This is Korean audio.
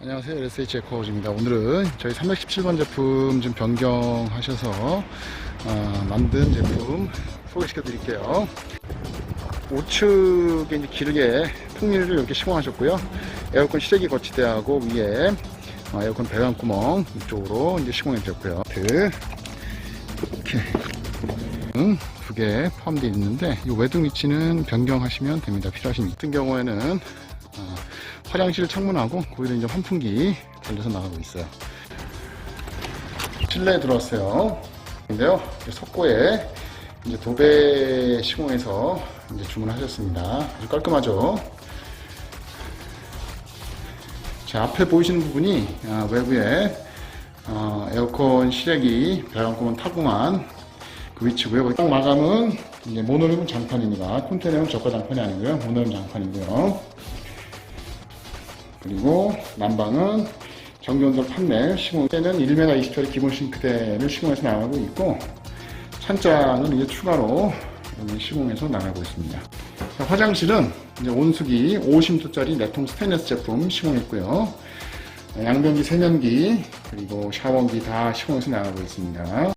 안녕하세요. LSH 에코하우즈입니다. 오늘은 저희 317번 제품 좀 변경하셔서 어, 만든 제품 소개시켜 드릴게요. 우측에 이제 길게 풍미를 이렇게 시공하셨고요. 에어컨 시래기 거치대하고 위에 어, 에어컨 배관 구멍 이쪽으로 이제 시공해 주셨고요. 드 이렇게 음, 두개 포함되어 있는데 이 외등 위치는 변경하시면 됩니다. 필요하신 분 같은 경우에는 어, 화장실 창문하고 거기다 이제 환풍기 달려서 나가고 있어요. 실내에 들어왔어요. 근데요, 석고에 이제 도배 시공해서 이제 주문하셨습니다. 아주 깔끔하죠? 자, 앞에 보이시는 부분이 아, 외부에 어, 에어컨 실외기 배관구멍 타공한 그 위치고요. 딱 마감은 이제 모노리움 장판입니다. 콘테이너는 저가 장판이 아니고요. 모노리움 장판이고요. 그리고 난방은 전기온돌 판넬 시공 때는 1m 20짜리 기본 싱크대를 시공해서 나가고 있고 찬장은 이제 추가로 시공해서 나가고 있습니다. 자, 화장실은 이제 온수기 50도짜리 네통 스테인리스 제품 시공했고요. 양변기, 세면기 그리고 샤워기 다 시공해서 나가고 있습니다.